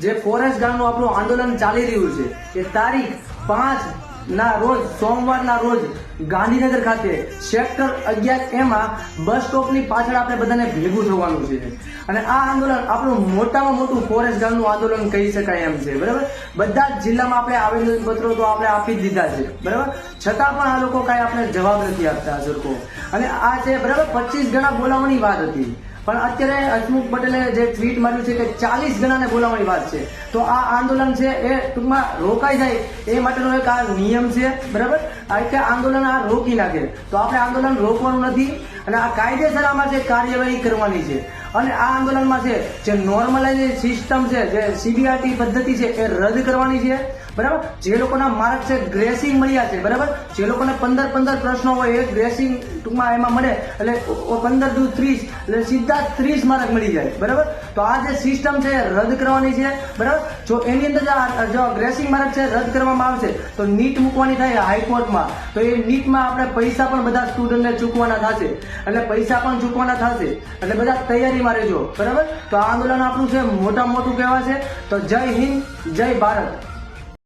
જે ફોરેસ્ટ ગાર્ડનું આપણું આંદોલન ચાલી રહ્યું છે કે તારીખ પાંચ ના રોજ, સોમવારના રોજ ગાંધીનગર ખાતે સેક્ટર અગિયાર એમાં બસ સ્ટોપની પાછળ આપણે બધાને ભેગું થવાનું છે. અને આ આંદોલન આપણું મોટામાં મોટું ફોરેસ્ટ ગાર્ડનું આંદોલન કહી શકાય એમ છે, બરાબર? બધા જિલ્લામાં આપણે આવેદન પત્રો તો આપણે આપી જ દીધા છે, બરાબર? છતાં પણ આ લોકો કાંઈ આપણે જવાબ નથી આપતા સરખો અને આ છે બરાબર? પચીસ ગણા બોલાવવાની વાત હતી. પણ અત્યારે હસમુખ પટેલે જે ટ્વીટ માર્યું છે કે ચાલીસ જણાને બોલાવવાની વાત છે. તો આ આંદોલન છે એ ટૂંકમાં રોકાઈ જાય એ માટેનો એક આ નિયમ છે, બરાબર? કે આંદોલન આ રોકી નાખે. તો આપણે આંદોલન રોકવાનું નથી અને આ કાયદેસર આમાં જે કાર્યવાહી કરવાની છે અને આ આંદોલનમાં છે, જે નોર્મલાઇઝ સિસ્ટમ છે, જે સીબીઆરટી પદ્ધતિ છે, એ રદ કરવાની છે. બરાબર? જે લોકોના માર્ક છે ગ્રેસિંગ મળ્યા છે. બરાબર? જે લોકોને પંદર પંદર પ્રશ્નો હોય, એ ગ્રેસિંગ ટૂંકમાં એમાં મળે. એટલે પંદર ટુ ત્રીસ, એટલે સીધા ત્રીસ માર્ક મળી જાય. બરાબર? તો આ જે સિસ્ટમ છે, એ રદ કરવાની છે. બરાબર? જો એની અંદર જો ગ્રેસિંગ માર્ક છે, રદ કરવામાં આવશે, તો નીટ મૂકવાની થાય હાઈકોર્ટમાં તો એ નીટમાં આપણે પૈસા પણ બધા સ્ટુડન્ટને ચૂકવાના થશે. એટલે પૈસા પણ ચૂકવાના થશે. એટલે બધા તૈયારીમાં રહેજો. બરાબર? તો આ આંદોલન આપણું છે, મોટા મોટું કહેવાશે. તો જય હિન્દ, જય ભારત.